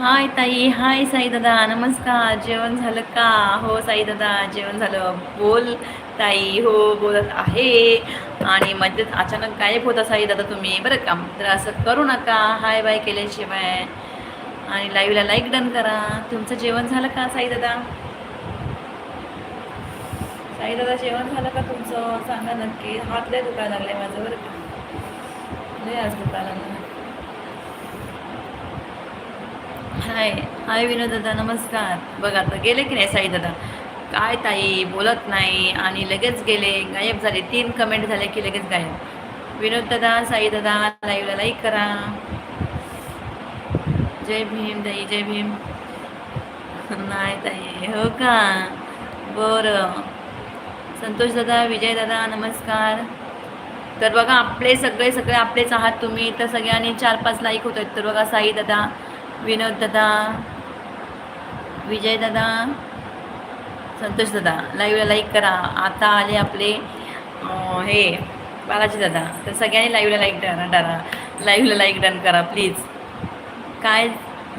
हाय ताई हाय साई दादा नमस्कार. जेवण झालं का? हो साई दादा जेवण झालं. बोल ताई हो बोलत आहे. आणि मध्येच अचानक गायब होता साई दादा तुम्ही. बरं का? तर असं करू नका. हाय बाय केल्याशिवाय. आणि लाईव्हला लाईक डन करा. तुमचं जेवण झालं का साई दादा? साई दादा जेवण झालं का तुमचं? सांगा नक्की. हात लय दुखायला लागले माझं. बरं का? लय आज दुखायला लागलं. हाय हाय विनोद दादा नमस्कार. बघा आता गेले की नाही साई दादा? काय ताई बोलत नाही आणि लगेच गेले गायब झाले. तीन कमेंट झाले की लगेच गायब. विनोद दादा साई दादा लाईव्हला लाईक करा. जय भीम ताई जय भीम. नाही ताई हो का? बरं. संतोष दादा विजय दादा नमस्कार. तर बघा आपले सगळे सगळे आपलेच आहात तुम्ही. तर सगळ्यांनी चार पाच लाईक होत आहेत तर बघा साई दादा विनोद दादा विजय दादा संतोष दादा. लाईव्हला लाईक करा. आता आले आपले हे बालाजी दादा. तर सगळ्यांनी लाईव्हला लाईक डन डरा लाईव्हला लाईक डन करा प्लीज काय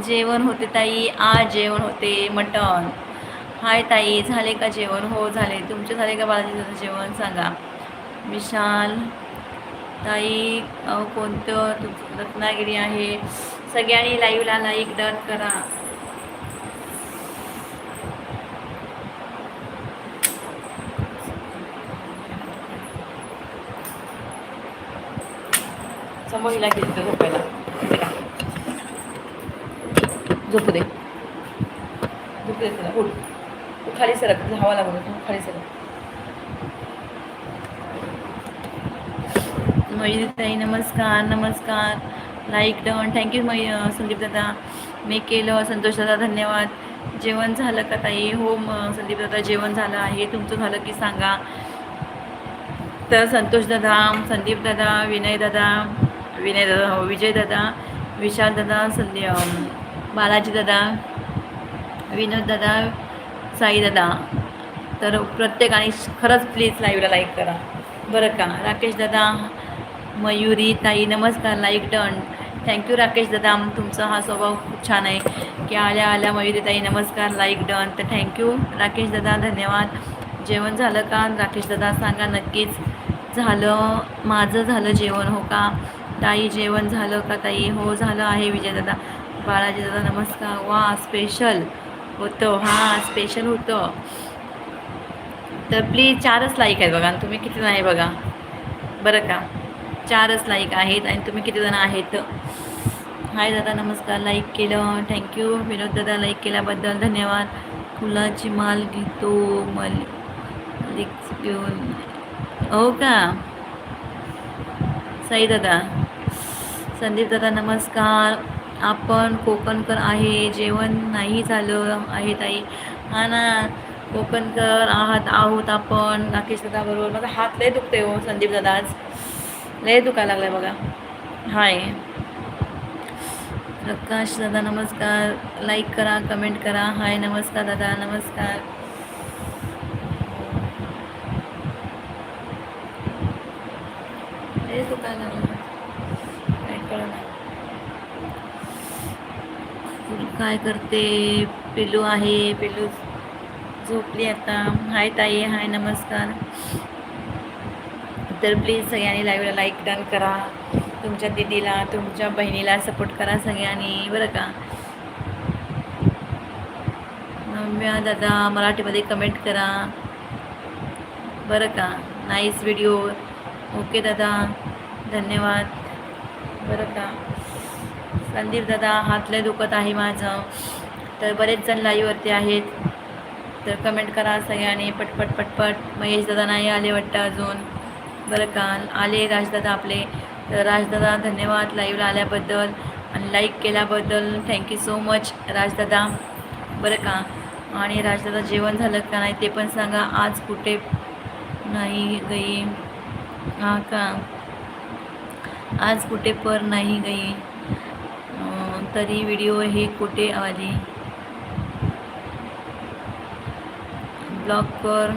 जेवण होते ताई? आज जेवण होते मटण. हाय ताई झाले का जेवण? हो झाले. तुमचे झाले का बालाजी दादा जेवण? सांगा. विशाल ताई कोणतं? तुमचं रत्नागिरी आहे. सगळ्यांनी लाईव्हला लाईक डन करा. समोर हिला गेली तर झोपायला झोपू दे. झोपू दे त्याला उठ. तू खाली सरक. तुला हवा लागू तू खाली सरक. मयुरी नमस्कार नमस्कार. लाईक डन थँक्यू मै संदीप दादा मी केलं संतोष दादा धन्यवाद. जेवण झालं का ताई? हो म संदीप दादा जेवण झालं आहे. तुमचं झालं की सांगा. तर संतोष दादा संदीप दादा विनय दादा विनय दादा हो विजय दादा विशाल दादा संदी बालाजी दादा विनोद दादा साई दादा तर प्रत्येकाने खरंच प्लीज लाईव्हला लाईक करा. बरं का? राकेश दादा मयुरी ताई नमस्कार लाईक डन. थँक्यू राकेश दादा. तुमचा हा स्वभाव खूप छान आहे. की आल्या आल्या मयुरी ताई नमस्कार लाईक डन. तर थँक्यू राकेश दादा. धन्यवाद. जेवण झालं का? राकेश दादा सांगा नक्कीच. झालं. माझं झालं जेवण हो का? ताई जेवण झालं का ताई? हो झालं आहे विजय दादा. बाळाजी दादा नमस्कार. वा स्पेशल होतं. हां स्पेशल होतं. तर प्लीज चारच लाईक आहेत बघा. तुम्ही किती नाही बघा? बरं का? चारच लाईक आहेत आणि तुम्ही किती जण आहेत? हाय दादा नमस्कार. लाईक केलं. थँक्यू विनोद दादा लाईक केल्याबद्दल धन्यवाद. फुलाची माल घेतो मलिक हो का? साई दादा. संदीप दादा नमस्कार. आपण कोकणकर आहे. जेवण नाही झालं आहे ताई. हा ना कोकणकर आहात आहोत आपण. राकेश दादा बरोबर माझा हात लय दुखते हो संदीप दादा आज लय दुखायला लागलाय बघा. हाय. प्रकाश दादा नमस्कार. लाईक करा कमेंट करा. हाय नमस्कार दादा नमस्कार. लय दुखायला लागलं काय कळलं काय करते? पिलू आहे. पिलू झोपली आता. हाय ताई हाय नमस्कार. तर प्लीज सगळ्यांनी लाईव्हला लाईक डन करा. तुमच्या दिदीला तुमच्या बहिणीला सपोर्ट करा सगळ्यांनी बरं का? नव्या दादा मराठीमध्ये कमेंट करा. बरं का? नाईस व्हिडिओ ओके दादा. धन्यवाद. बरं का? संदीप दादा हातले दुखत आहे माझं. तर बरेच जण लाईववरती आहेत. तर कमेंट करा सगळ्यांनी. पटपट पटपट. महेश दादा नाही आले वाटतं अजून. बरं का. आले राजदादा आपले. तर राजदादा धन्यवाद लाईव्हला आल्याबद्दल आणि लाईक केल्याबद्दल. थँक्यू सो मच राजदादा. बरं का. आणि राजदादा जेवण झालं का नाही ते पण सांगा. आज कुठे नाही गई. हा का? आज कुठे पर नाही गई. तरी व्हिडिओ हे कुठे आली? ब्लॉक कर.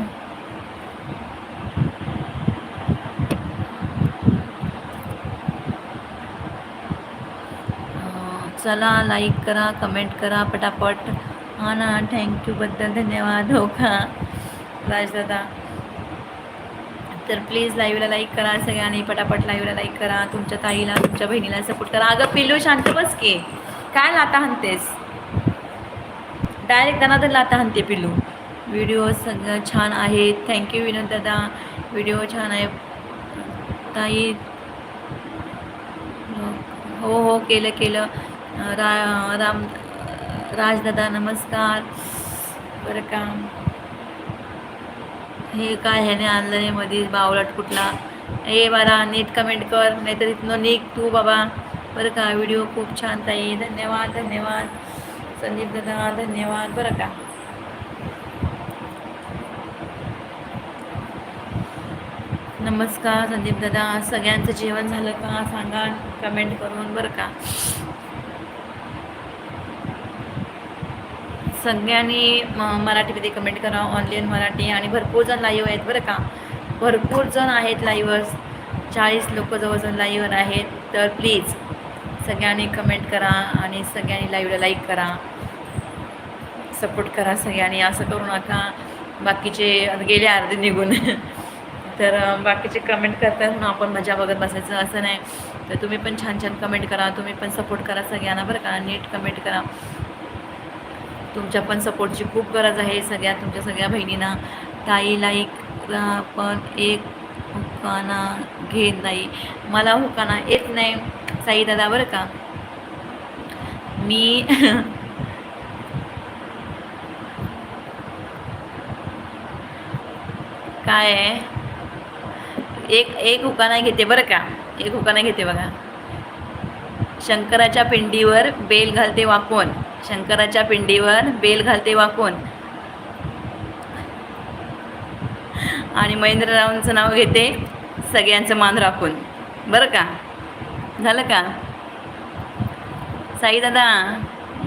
चला लाईक करा कमेंट करा पटापट. हा ना थँक्यूबद्दल धन्यवाद. हो का? राजदादा तर प्लीज लाईव्हला लाईक करा सगळ्यांनी पटापट लाईव्हला लाईक करा. तुमच्या ताईला तुमच्या बहिणीला सपोर्ट करा. अगं पिल्लू शांत बस की. काय लाता हाणतेस डायरेक्ट दनादन लाता हाणते पिल्लू. व्हिडिओ सगळं छान आहेत थँक्यू विनोद दादा. व्हिडिओ छान आहे. ताई. हो हो केलं केलं. रा राम राजदादा नमस्कार. बरं का. हे काय ह्याने आणलं नाही मध्ये बावळट कुठला? ए बारा नीट कमेंट कर. नाहीतर इथनं निघ तू बाबा. बरं का व्हिडिओ खूप छान ताई. धन्यवाद धन्यवाद. संदीप दादा धन्यवाद. बरं का. नमस्कार संदीप दादा. सगळ्यांचं जेवण झालं का? सांगा कमेंट करून. बरं का. सगळ्यांनी म- मराठीमध्ये कमेंट करा. ऑनलाईन मराठी आणि भरपूर जण लाईव्ह आहेत बरं का. भरपूर जण आहेत लाईव्हर्स चाळीस लोक जवळजवळ लाईव्हवर आहेत. तर प्लीज सगळ्यांनी कमेंट करा आणि सगळ्यांनी लाईव्हला लाईक करा. सपोर्ट करा सगळ्यांनी. असं करू नका. बाकीचे गेले अर्धे निघून. तर बाकीचे कमेंट करतात म्हणून आपण मजा बघत बसायचं. असं नाही. तर तुम्ही पण छान छान कमेंट करा. तुम्ही पण सपोर्ट करा सगळ्यांना बरं का. नीट कमेंट करा. तुमच्या पण सपोर्टची खूप गरज आहे सगळ्या तुमच्या सगळ्या बहिणींना. ताईला एक पण एक हुकाना घेत नाही मला हुकाना येत नाही साई दादा बरं का? मी काय आहे? एक एक हुकाना घेते बरं का? एक हुकाना घेते बघा. शंकराच्या पिंडीवर बेल घालते वाकून. शंकराच्या पिंडीवर बेल घालते वाकून. आणि महेंद्ररावांचं नाव घेते सगळ्यांचं मान राखून. बरं का? झालं का? साई दादा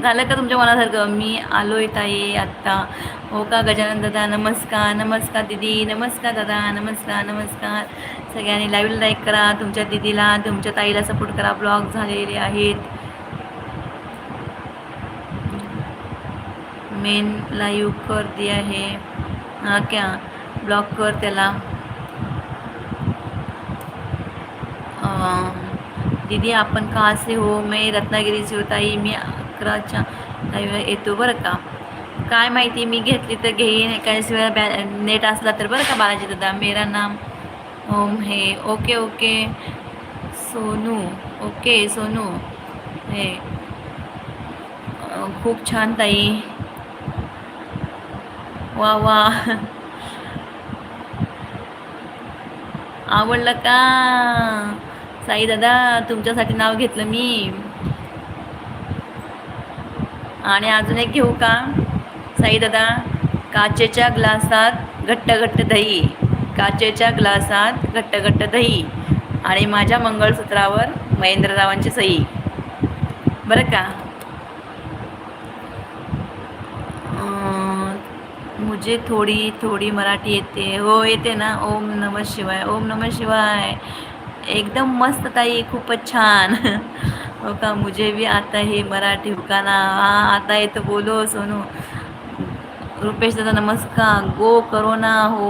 झालं का तुमच्या मनासारखं? मी आलो ताई आत्ता. हो का गजानन दादा? नमस्कार नमस्कार दिदी. नमस्कार दादा नमस्कार नमस्कार. सगळ्यांनी लाईव्ह लाईक करा. तुमच्या दिदीला तुमच्या ताईला सपोर्ट करा. ब्लॉग झालेले आहेत. मेन लाइव कर दिया है हाँ क्या? ब्लॉक कर त्याला. दीदी आपण का असे हो? मी रत्नागिरीचे होताई मी अकराच्या येतो बरं का? काय माहिती मी घेतली तर घेईन. काही वेळा बॅ नेट असला तर बरं का बालाजी दादा? मेरा नाम ओम हे. Okay okay. Sonu okay Sonu. हे खूप छान ताई. वा वा. आवडलं का? साई दादा तुमच्यासाठी नाव घेतलं मी. आणि अजून एक घेऊ का? साई दादा काचेच्या ग्लासात घट्ट घट्ट दही. काचेच्या ग्लासात घट्ट घट्ट दही. आणि माझ्या मंगळसूत्रावर महेंद्ररावांची सही बरं का? तुझे थोडी थोडी मराठी येते. हो येते ना. ओम नम शिवाय. ओम नम शिवाय. एकदम मस्त ताई. खूपच छान. हो का? मुझे भी आता हे मराठी हुकाना. हा आता येतं बोलो सोनू. रुपेश दादा नमस्कार. गो करोना हो.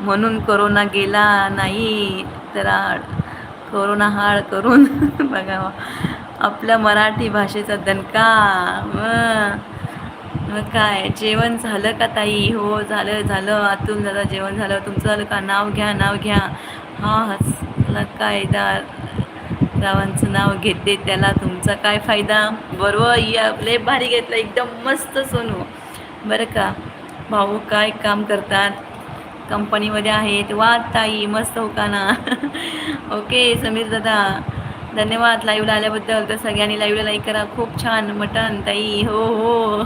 म्हणून करोना गेला नाही. तर करोना हाळ करून. बघावा आपल्या मराठी भाषेचा दणका. मग काय जेवण झालं का ताई? हो झालं झालं. आतून दादा जेवण झालं. तुमचं झालं का? नाव घ्या नाव घ्या. हा हसला कायदार. रावांचं नाव घेते त्याला. तुमचा काय फायदा? बरोबर या. लय भारी घेतलं. एकदम मस्त सोनू. बरं का? भाऊ काय काम करतात? कंपनीमध्ये आहेत. वा ताई मस्त हो का ना? ओके समीर दादा. धन्यवाद. लाईव्हला आल्याबद्दल. तर सगळ्यांनी लाईव्हला लाईक करा. खूप छान. मटन ताई. हो हो.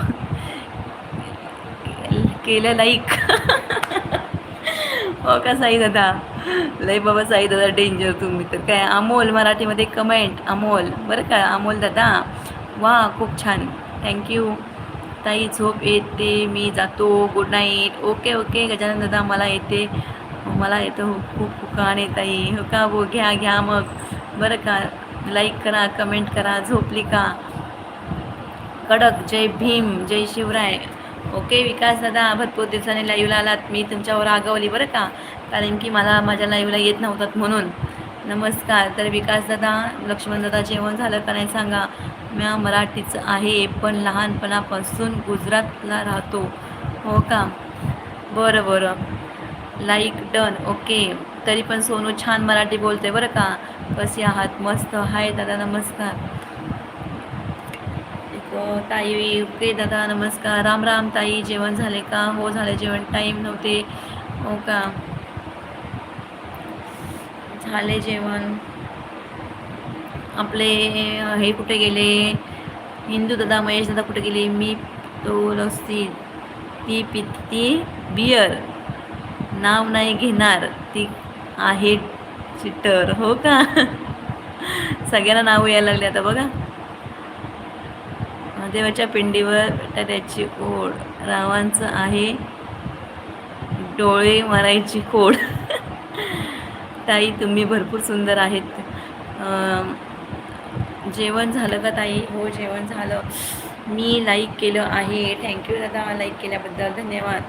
केलं लाईक हो का साई दादा? लय बाबा साई दादा डेंजर तुम्ही. तर काय अमोल मराठीमध्ये कमेंट अमोल. बरं का अमोल दादा? वा खूप छान. थँक्यू ताई झोप येते मी जातो. Good night okay okay Gajanan दादा मला येते. मला येतं. हो खूप हुकाण ताई. हो का? हो घ्या घ्या मग. बरं का? लाईक करा कमेंट करा. झोपली का? कडक. जय भीम. जय शिवराय. ओके विकास दादा भरपूर दिवसांनी लाईव्हला आलात. मी तुमच्यावर आगवली बरं का? कारण की मला माझ्या लाईव्हला येत नव्हतात म्हणून. नमस्कार. तर विकास दादा लक्ष्मण दादा जेवण झालं का नाही सांगा. म्या मराठीचं आहे पण लहानपणापासून गुजरातला राहतो. हो का? बरं बरं. Like done okay. तरी पण सोनू छान मराठी बोलते बरं का? कसे आहात? मस्त. हाय दादा नमस्कार. ताई ओके दादा नमस्कार. राम राम ताई. जेवण झाले का? हो झाले जेवण. टाईम नव्हते. हो का? झाले जेवण. आपले हे कुठे गेले? हिंदू दादा महेश दादा कुठे गेले? मी तो लस्सी ती पिती बियर नाव नाही घेणार. ती आहे चिटर. हो का? सगळ्यांना नाव यायला लागले आता बघा. देवाच्या पिंडीवर त्याची ओढ. रावांचं आहे डोळे मारायची खोड. ताई तुम्ही भरपूर सुंदर आहेत. जेवण झालं का ताई? हो जेवण झालं. मी लाईक केलं आहे. थँक्यू दादा लाईक केल्याबद्दल. धन्यवाद.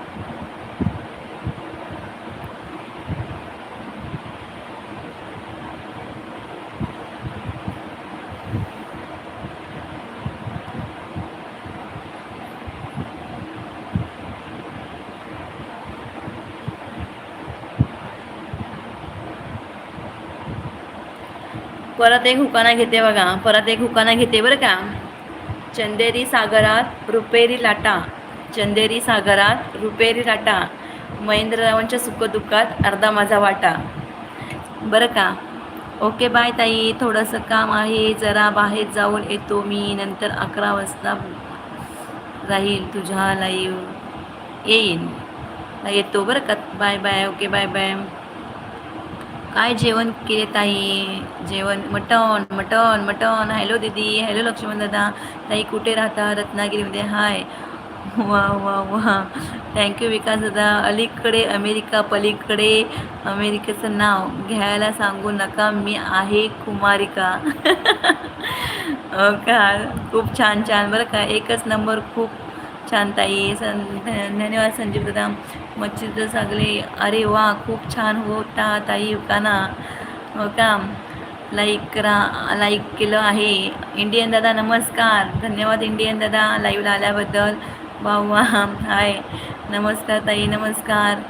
परत एक हुकाना घेते बघा. परत एक हुकाना घेते बरं का. चंदेरी सागरात रुपेरी लाटा. चंदेरी सागरात रुपेरी लाटा. महेंद्ररावांच्या सुखदुःखात अर्धा माझा वाटा. बरं का? ओके बाय ताई. थोडंसं काम आहे. जरा बाहेर जाऊन येतो मी. नंतर अकरा वाजता राहील तुझ्या लाईव्ह येईन. येतो बरं का? Bye bye. Okay bye bye. काय जेवण केले ताई? जेवण मटण मटण मटण. हॅलो दीदी. हॅलो लक्ष्मण दादा ताई कुठे राहता? रत्नागिरीमध्ये. हाय वा वा वा. थँक्यू विकास दादा अलीकडे अमेरिका पलीकडे अमेरिकेचं नाव. घ्यायला सांगू नका. मी आहे कुमारिका. हो का? खूप छान छान. बरं का? एकच नंबर. खूप छान ताई. सं धन्यवाद संजीव दादा मच्छिद सांगले अरे वा खूप छान होता ताई काना हो का? लाईक करा लाईक केलं आहे. इंडियन दादा नमस्कार. धन्यवाद इंडियन दादा लाईव्हला आल्याबद्दल. वा वा हाय. नमस्कार ताई नमस्कार.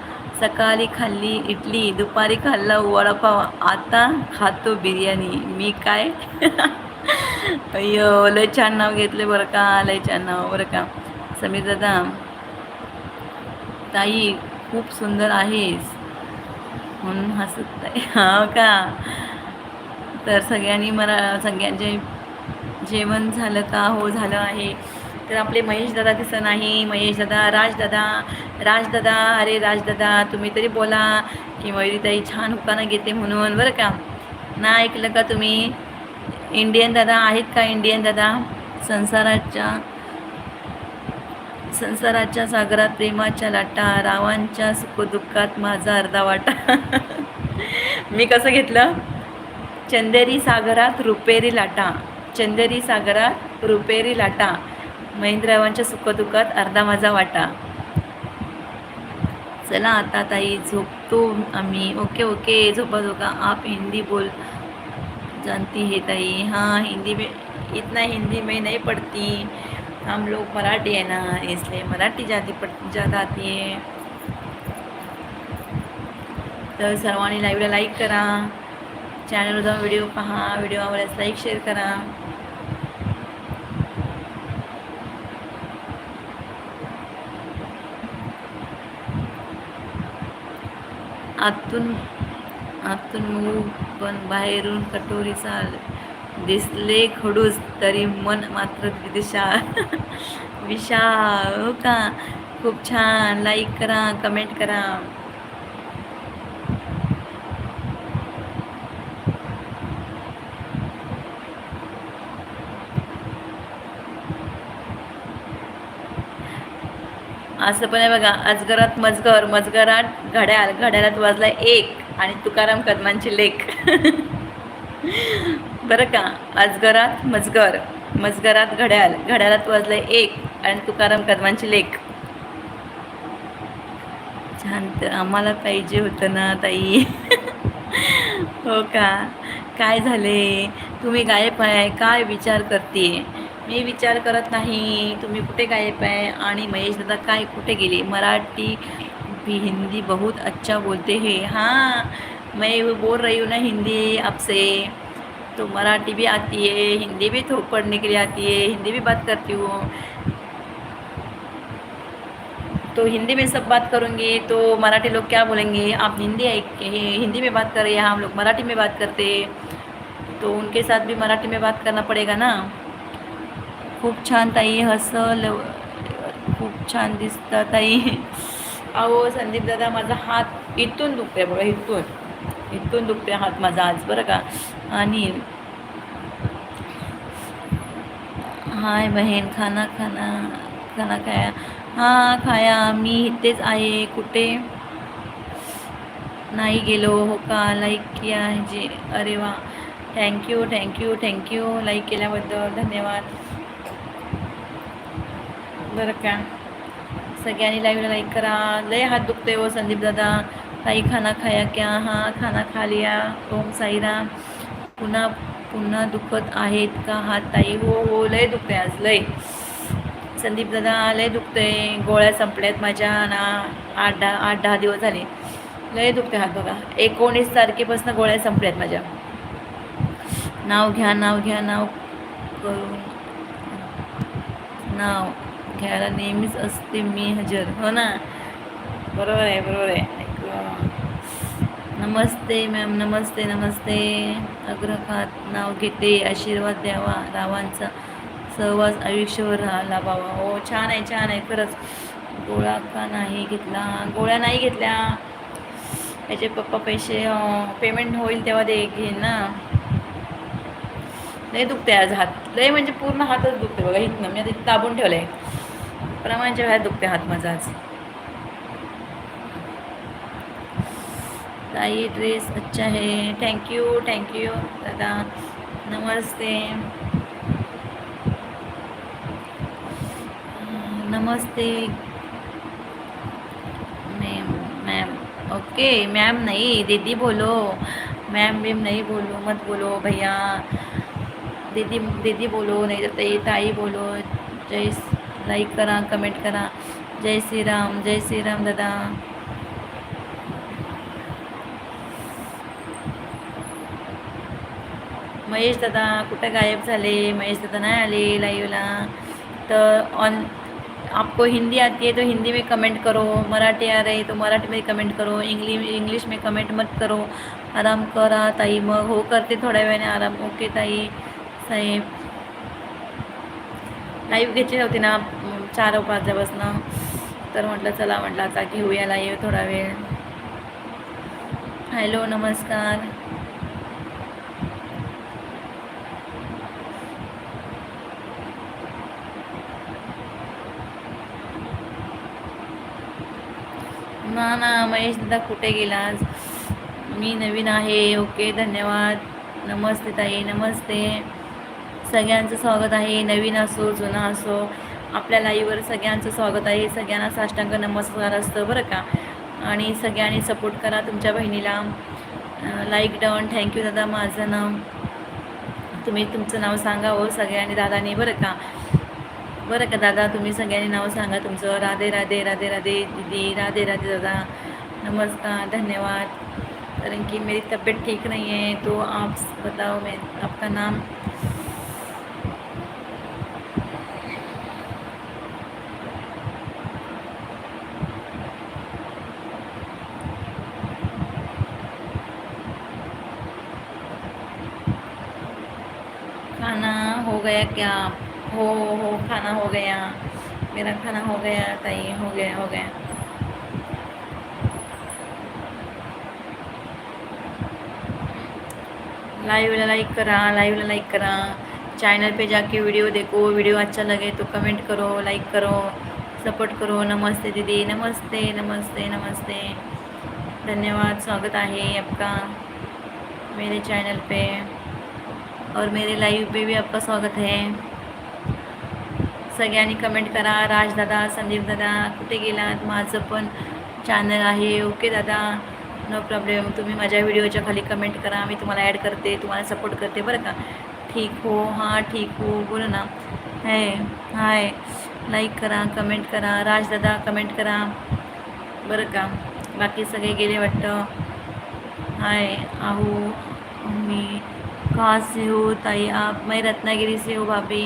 सकाळी खाल्ली इडली दुपारी खाल्ला वडापाव. आता खातो बिर्याणी. मी काय? अय्यो लय छान नाव घेतले बरं का लय छान नाव बरं का. समीर दादा ताई खूप सुंदर आहेस. म्हणून हसत ताई हा का? तर सगळ्यांनी मला सगळ्यांचे जेवण झालं का? हो झालं आहे. तर आपले महेश दादा दिसत नाही महेश दादा राजदादा राजदादा अरे राजदादा तुम्ही तरी बोला की मयुरीताई छान हुकाना घेते म्हणून बरं का? ना ऐकलं का तुम्ही? इंडियन दादा आहेत का इंडियन दादा? संसाराच्या संसाराच्या सागरात प्रेमाच्या लाटा रावांच्या सुखदुःखात माझा अर्धा वाटा. मी कसं घेतलं? चंदेरी सागरात रुपेरी लाटा. चंदेरी सागरात रुपेरी लाटा. महेंद्ररावांच्या सुखदुःखात अर्धा माझा वाटा. चला आता ताई झोपतो आम्ही. Okay okay. झोपा झोका आप हिंदी बोल. जानती है ताई. हाँ हिंदी में इतना हिंदी में नहीं पढ़ती. हम लोग मराठी है ना इसलिए मराठी जाती पट ज़्यादा आती है। तर सर्वांनी लाईव्हला लाईक करा चॅनलवर जाऊन व्हिडिओ पहा व्हिडिओ आवडल्यास लाईक शेअर करा। आतून आतून मऊ पण बाहेरून कटोरी चाल। दिसले खडूस तरी मन मात्र विशाल विशाल हो का? खूप छान. लाईक करा कमेंट करा. असं पण आहे बघा अजगरात मजगर मजगरात घड्याळ. घड्याळात वाजला एक आणि तुकाराम कदमांची लेख. बरं का? अजगरात मजगर. मजगरात घड्याळ घड्याळात वाजले एक आणि तुकाराम कदमांची लेख. छान तर आम्हाला पाहिजे होतं ना ताई. हो का? काय झाले? तुम्ही गायब आहे. काय विचार करते मी विचार करत नाही. तुम्ही कुठे गायब आहे? आणि महेश दादा काय कुठे गेले? मराठी भी हिंदी बहुत अच्छा बोलते हे. हां. मैं बोल रही हूँ ना हिंदी आपसे. तो मराठी भी आती है हिंदी भी थोड़ा पढ़ने के लिए आती है हिंदी भी बात करती हूँ। तो हिंदी में सब बात करूँगी तो मराठी लोग क्या बोलेंगे? आप हिंदी हिंदी में बात कर रहे हैं हम लोग मराठी में बात करते तो उनके साथ भी मराठी में बात करना पड़ेगा ना? खूप छान ताई हसल खूप छान दिसता ताई। अहो संदीप दादा माझा हात इथून दुखते बघा इथून. इथून दुखते हात माझा आज बरं का? आणि हाय बहीण खाना खाना खाना खाया. हां खाया मी इथेच आहे कुठे? नाही गेलो हो का? लाईक किया जे. अरे वा. थँक्यू थँक्यू थँक्यू लाईक केल्याबद्दल धन्यवाद. बरं का? सगळ्यांनी लाईव्हला लाईक करा. लय हात दुखते हो संदीप दादा. ताई खाना खाया क्या? हां खाना खा लिया। ओम साईराम पुन्हा पुन्हा दुखत आहेत का? हात ताई हो हो लय दुखते आज लय. संदीप दादा लय दुखते गोळ्या संपल्यात माझ्या ना. आठ दहा आठ दहा दिवस झाले. लय दुखते हात बघा. एकोणीस तारखेपासून गोळ्या संपल्यात माझ्या. नाव घ्या नाव घ्या नाव करून. नाव घ्यायला नेहमीच असते मी हजर. हो ना? बरोबर आहे बरोबर आहे. नमस्ते मॅम नमस्ते नमस्ते. अग्रखात नाव घेते आशीर्वाद द्यावा रावांचा सहवास आयुष्यभर राहिला बाबा हो छान आहे छान आहे खरंच. गोळा का नाही घेतला? गोळ्या नाही घेतल्या. याचे पप्पा पैसे पेमेंट होईल तेव्हा दे घेईन ना. लय दुखते आज हात. लय म्हणजे पूर्ण हातच दुखते बघा इथनं मी आता दाबून ठेवलं आहे प्रमाणच्या वेळात दुखते हात माझा आज. ताई ड्रेस अच्छा है। थैंक यू थैंक यू दादा। नमस्ते। नमस्ते। मैम मैम, ओके, मैम नहीं, दीदी बोलो। मैम मैम नहीं बोलो, मत बोलो भैया। दीदी दीदी बोलो, नहीं तो ताई ताई बोलो। जय लाइक करा कमेंट करा। जय श्री राम, जय श्री राम, दादा। महेश दादा कुठं गायब झाले? महेश दादा नाही आले लाईवला तर ऑन आपको हिंदी आती है तो हिंदी में कमेंट करो. मराठी आ रही तो मराठी में कमेंट करो. इंग्लिश इंग्लिश में कमेंट मत करो. आराम करा ताई. मग हो करते थोड्या वेळाने. आराम. ओके ताई. साहेब. लाईव्ह घेतली नव्हती ना. चार पाचपासनं वाजल्यापासनं तर म्हटलं चला म्हटलं आता घेऊया लाईव्ह थोडा वेळ. हॅलो नमस्कार. ना ना महेश दादा कुठे गेलास? मी नवीन आहे. ओके धन्यवाद. नमस्ते ताई नमस्ते. सगळ्यांचं स्वागत आहे. नवीन असो जुना असो आपल्या लाईव्हवर सगळ्यांचं स्वागत आहे. सगळ्यांना साष्टांग नमस्कार असतं बरं का? आणि सगळ्यांनी सपोर्ट करा तुमच्या बहिणीला. लाईक डाऊन थँक्यू दादा माझं नाव. तुम्ही तुमचं नाव सांगा हो सगळ्यांनी दादानी बरं का? बरं का दादा, तुम्ही सगळ्यांनी नाव सांगा तुमचं. राधे राधे राधे राधे, दीदी, राधे राधे, दादा. नमस्कार, धन्यवाद. कारण की मेरी तबीयत ठीक नहीं है तो आप बताओ मैं, आपका नाम? खाना हो गया क्या? हो हो, खाना हो गया, मेरा खाना हो गया ताई हो गया हो गया। लाइव वाला लाइक करा लाइव लाइक करा। चैनल पे जाके वीडियो देखो वीडियो अच्छा लगे तो कमेंट करो लाइक करो सपोर्ट करो। नमस्ते दीदी, नमस्ते नमस्ते नमस्ते। धन्यवाद, स्वागत है आपका मेरे चैनल पे। और मेरे लाइव पे भी आपका स्वागत है। सगळ्यांनी कमेंट करा. राजदादा संदीप दादा कुठे गेलात? माझं पण चॅनल आहे. ओके दादा. नो प्रॉब्लेम तुम्ही माझ्या व्हिडिओच्या खाली कमेंट करा. मी तुम्हाला ॲड करते तुम्हाला सपोर्ट करते. बरं का? ठीक हो. हां ठीक हो. बोला ना. है हाय लाईक करा कमेंट करा. राजदादा कमेंट करा. बरं का? बाकी सगळे गेले वाटतं. हाय आहो. मी कहाँ से हो ताई. आप मैं रत्नागिरी से हो भाभी.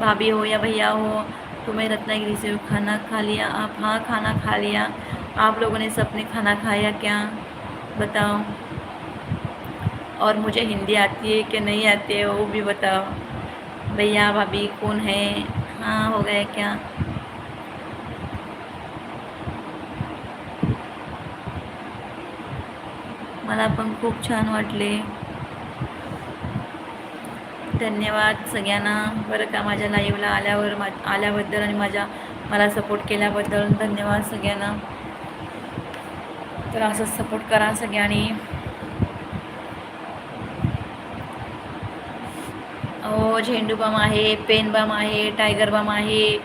भाभी हो या भैया हो तो मैं रत्नागिरी से खाना खा लिया, आप हाँ खाना खा लिया, आप लोगों ने सबने खाना खाया क्या? बताओ। और मुझे हिंदी आती है कि नहीं आती है, वो भी बताओ। भैया, भाभी, कौन है? हाँ हो गया क्या? मला पण खूप छान वाटले। धन्यवाद सगळ्यांना. बरं का माझ्या लाईव्हला आल्यावर मा आल्याबद्दल आणि माझ्या मला सपोर्ट केल्याबद्दल धन्यवाद सगळ्यांना. तर असंच सपोर्ट करा सगळ्यांनी. हो झेंडू बाम आहे पेन बाम आहे टायगर बाम आहे.